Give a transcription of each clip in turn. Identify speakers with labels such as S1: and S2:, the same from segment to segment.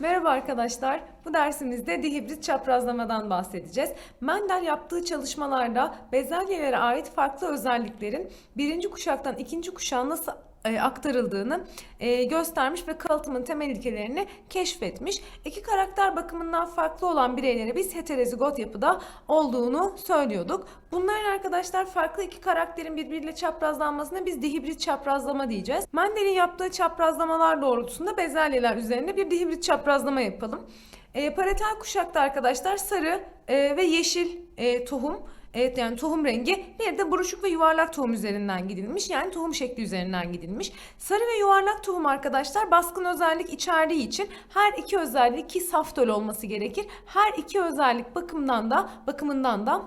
S1: Merhaba arkadaşlar. Bu dersimizde dihibrit çaprazlamadan bahsedeceğiz. Mendel yaptığı çalışmalarda bezelyelere ait farklı özelliklerin birinci kuşaktan ikinci kuşağa nasıl e, aktarıldığını e, göstermiş ve kalıtımın temel ilkelerini keşfetmiş. İki karakter bakımından farklı olan bireylere biz heterozigot yapıda olduğunu söylüyorduk. Bunların arkadaşlar farklı iki karakterin birbiriyle çaprazlanmasına biz dihibrit çaprazlama diyeceğiz. Mendel'in yaptığı çaprazlamalar doğrultusunda bezelyeler üzerinde bir dihibrit çaprazlama yapalım. E, paretal kuşakta arkadaşlar sarı e, ve yeşil e, tohum Evet yani tohum rengi bir de buruşuk ve yuvarlak tohum üzerinden gidilmiş. Yani tohum şekli üzerinden gidilmiş. Sarı ve yuvarlak tohum arkadaşlar baskın özellik içerdiği için her iki özellik ki saf döl olması gerekir. Her iki özellik bakımından da bakımından da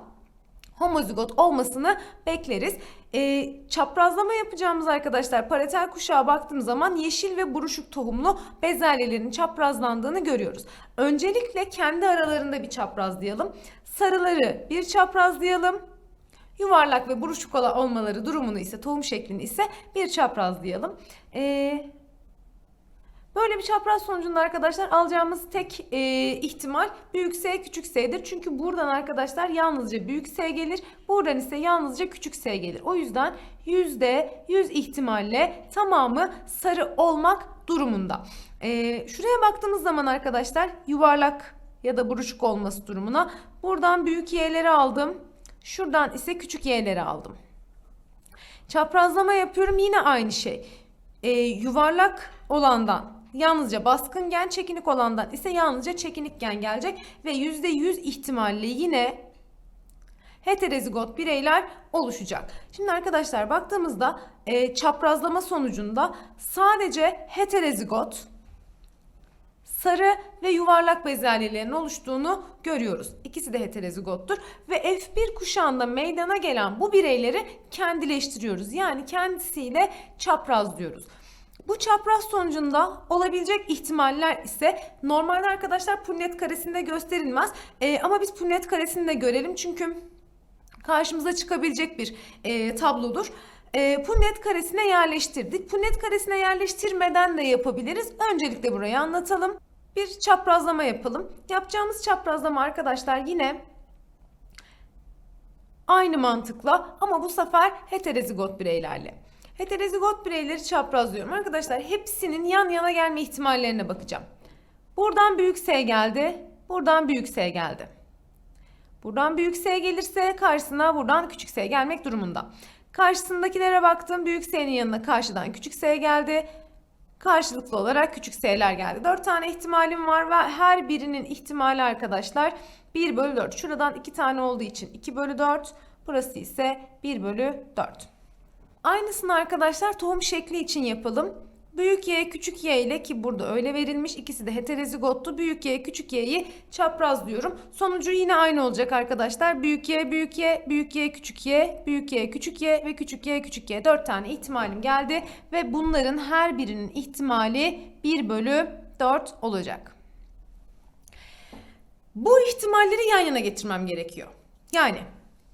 S1: homozigot olmasını bekleriz. Ee, çaprazlama yapacağımız arkadaşlar paretel kuşağa baktığımız zaman yeşil ve buruşuk tohumlu bezelyelerin çaprazlandığını görüyoruz. Öncelikle kendi aralarında bir çaprazlayalım. Sarıları bir çaprazlayalım. Yuvarlak ve buruşuk olmaları durumunu ise tohum şeklini ise bir çaprazlayalım. Ee, Böyle bir çapraz sonucunda arkadaşlar alacağımız tek e, ihtimal büyük S küçük S'dir. Çünkü buradan arkadaşlar yalnızca büyük S gelir. Buradan ise yalnızca küçük S gelir. O yüzden yüzde yüz ihtimalle tamamı sarı olmak durumunda. E, şuraya baktığımız zaman arkadaşlar yuvarlak ya da buruşuk olması durumuna buradan büyük Y'leri aldım. Şuradan ise küçük Y'leri aldım. Çaprazlama yapıyorum yine aynı şey. Ee, yuvarlak olandan yalnızca baskın gen çekinik olandan ise yalnızca çekinik gen gelecek ve %100 ihtimalle yine heterozigot bireyler oluşacak. Şimdi arkadaşlar baktığımızda e, çaprazlama sonucunda sadece heterozigot sarı ve yuvarlak bezelyelerin oluştuğunu görüyoruz. İkisi de heterozigottur ve F1 kuşağında meydana gelen bu bireyleri kendileştiriyoruz. Yani kendisiyle çaprazlıyoruz. Bu çapraz sonucunda olabilecek ihtimaller ise normalde arkadaşlar Punnett karesinde gösterilmez. Ee, ama biz Punnett karesini de görelim çünkü karşımıza çıkabilecek bir e, tablodur. E, Punnett karesine yerleştirdik. Punnett karesine yerleştirmeden de yapabiliriz. Öncelikle burayı anlatalım. Bir çaprazlama yapalım. Yapacağımız çaprazlama arkadaşlar yine aynı mantıkla ama bu sefer heterozigot bireylerle. Heterozigot bireyleri çaprazlıyorum. Arkadaşlar hepsinin yan yana gelme ihtimallerine bakacağım. Buradan büyük S geldi. Buradan büyük S geldi. Buradan büyük S gelirse karşısına buradan küçük S gelmek durumunda. Karşısındakilere baktım. Büyük S'nin yanına karşıdan küçük S geldi. Karşılıklı olarak küçük S'ler geldi. 4 tane ihtimalim var ve her birinin ihtimali arkadaşlar 1 bölü 4. Şuradan 2 tane olduğu için 2 bölü 4. Burası ise 1 bölü 4. Aynısını arkadaşlar tohum şekli için yapalım. Büyük Y küçük Y ile ki burada öyle verilmiş ikisi de heterozigottu. Büyük Y küçük Y'yi çaprazlıyorum. Sonucu yine aynı olacak arkadaşlar. Büyük Y büyük Y büyük Y küçük Y büyük Y küçük Y ve küçük Y küçük Y. 4 tane ihtimalim geldi ve bunların her birinin ihtimali 1 bölü 4 olacak. Bu ihtimalleri yan yana getirmem gerekiyor. Yani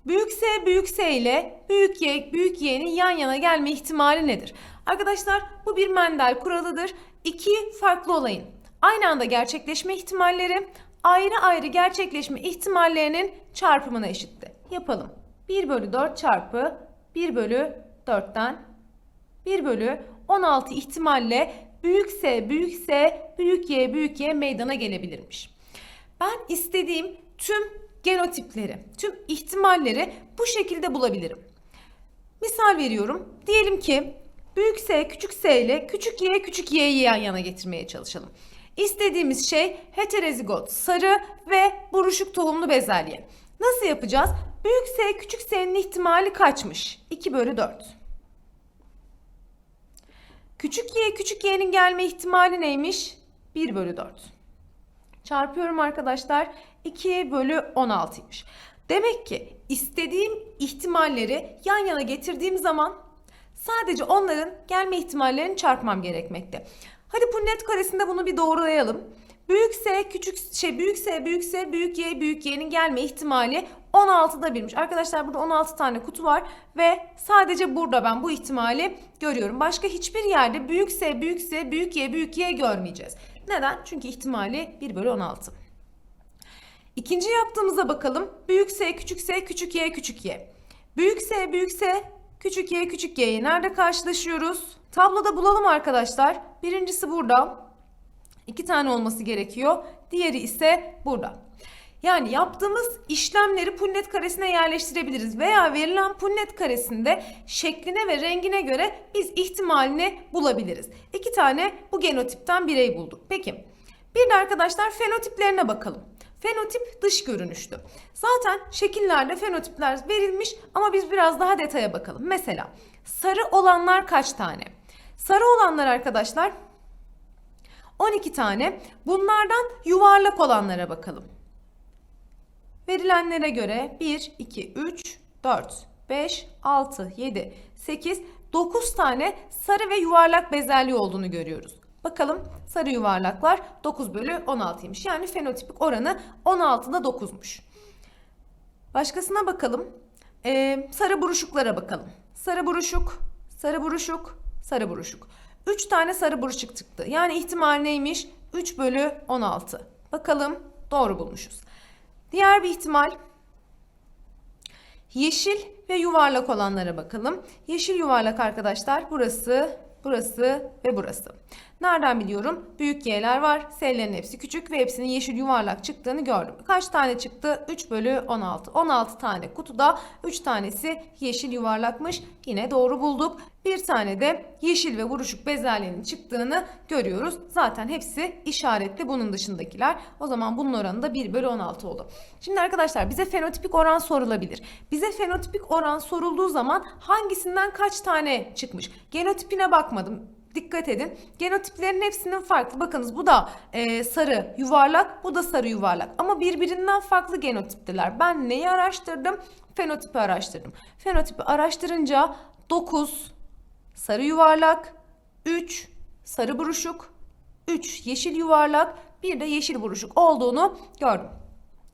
S1: Büyük S büyük S ile büyük Y büyük Y'nin yan yana gelme ihtimali nedir? Arkadaşlar bu bir Mendel kuralıdır. İki farklı olayın aynı anda gerçekleşme ihtimalleri ayrı ayrı gerçekleşme ihtimallerinin çarpımına eşitti. Yapalım. 1 bölü 4 çarpı 1 bölü 4'ten 1 bölü 16 ihtimalle büyük S büyük S büyük Y büyük Y meydana gelebilirmiş. Ben istediğim tüm genotipleri, tüm ihtimalleri bu şekilde bulabilirim. Misal veriyorum. Diyelim ki büyük S küçük S ile küçük Y küçük Y'yi yan yana getirmeye çalışalım. İstediğimiz şey heterozigot, sarı ve buruşuk tohumlu bezelye. Nasıl yapacağız? Büyük S küçük S'nin ihtimali kaçmış? 2 bölü 4. Küçük Y küçük Y'nin gelme ihtimali neymiş? 1 bölü 4. Çarpıyorum arkadaşlar. 2 bölü 16'ymış. Demek ki istediğim ihtimalleri yan yana getirdiğim zaman sadece onların gelme ihtimallerini çarpmam gerekmekte. Hadi Punnett karesinde bunu bir doğrulayalım. Büyük S küçük şey büyük S büyük S büyük Y büyük Y'nin gelme ihtimali 16'da birmiş. Arkadaşlar burada 16 tane kutu var ve sadece burada ben bu ihtimali görüyorum. Başka hiçbir yerde büyük S büyük S büyük Y büyük Y görmeyeceğiz. Neden? Çünkü ihtimali 1 bölü 16. İkinci yaptığımıza bakalım. Büyük S küçük S küçük Y küçük Y. Büyük S büyük S küçük Y küçük Y'yi nerede karşılaşıyoruz? Tabloda bulalım arkadaşlar. Birincisi burada. İki tane olması gerekiyor. Diğeri ise burada. Yani yaptığımız işlemleri punnet karesine yerleştirebiliriz veya verilen punnet karesinde şekline ve rengine göre biz ihtimalini bulabiliriz. İki tane bu genotipten birey bulduk. Peki bir de arkadaşlar fenotiplerine bakalım. Fenotip dış görünüştü. Zaten şekillerde fenotipler verilmiş ama biz biraz daha detaya bakalım. Mesela sarı olanlar kaç tane? Sarı olanlar arkadaşlar 12 tane. Bunlardan yuvarlak olanlara bakalım. Verilenlere göre 1, 2, 3, 4, 5, 6, 7, 8, 9 tane sarı ve yuvarlak bezelye olduğunu görüyoruz. Bakalım sarı yuvarlaklar 9 bölü 16'ymış. Yani fenotipik oranı 16'da 9'muş. Başkasına bakalım. Ee, sarı buruşuklara bakalım. Sarı buruşuk, sarı buruşuk, sarı buruşuk. 3 tane sarı buruşuk çıktı. Yani ihtimal neymiş? 3 bölü 16. Bakalım doğru bulmuşuz. Diğer bir ihtimal yeşil ve yuvarlak olanlara bakalım. Yeşil yuvarlak arkadaşlar burası, burası ve burası. Nereden biliyorum? Büyük y'ler var. S'lerin hepsi küçük ve hepsinin yeşil yuvarlak çıktığını gördüm. Kaç tane çıktı? 3 bölü 16. 16 tane kutuda 3 tanesi yeşil yuvarlakmış. Yine doğru bulduk. Bir tane de yeşil ve buruşuk bezelyenin çıktığını görüyoruz. Zaten hepsi işaretli bunun dışındakiler. O zaman bunun oranı da 1 bölü 16 oldu. Şimdi arkadaşlar bize fenotipik oran sorulabilir. Bize fenotipik oran sorulduğu zaman hangisinden kaç tane çıkmış? Genotipine bakmadım dikkat edin. Genotiplerin hepsinin farklı. Bakınız bu da e, sarı yuvarlak, bu da sarı yuvarlak. Ama birbirinden farklı genotipteler. Ben neyi araştırdım? Fenotipi araştırdım. Fenotipi araştırınca 9 sarı yuvarlak, 3 sarı buruşuk, 3 yeşil yuvarlak, bir de yeşil buruşuk olduğunu gördüm.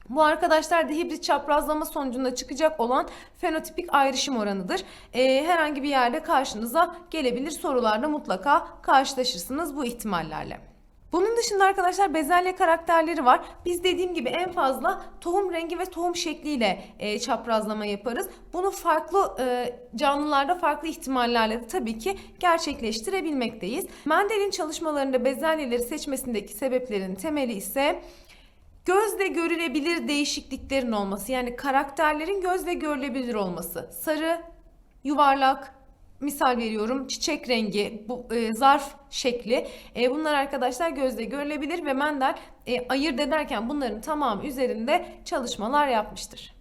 S1: Bu arkadaşlar da hibrit çaprazlama sonucunda çıkacak olan fenotipik ayrışım oranıdır. Ee, herhangi bir yerde karşınıza gelebilir. Sorularda mutlaka karşılaşırsınız bu ihtimallerle. Bunun dışında arkadaşlar bezelye karakterleri var. Biz dediğim gibi en fazla tohum rengi ve tohum şekliyle e, çaprazlama yaparız. Bunu farklı e, canlılarda farklı ihtimallerle de tabii ki gerçekleştirebilmekteyiz. Mendel'in çalışmalarında bezelyeleri seçmesindeki sebeplerin temeli ise gözle görülebilir değişikliklerin olması yani karakterlerin gözle görülebilir olması. Sarı, yuvarlak, misal veriyorum çiçek rengi, bu e, zarf şekli. E, bunlar arkadaşlar gözle görülebilir ve Mendel e, ayırt ederken bunların tamamı üzerinde çalışmalar yapmıştır.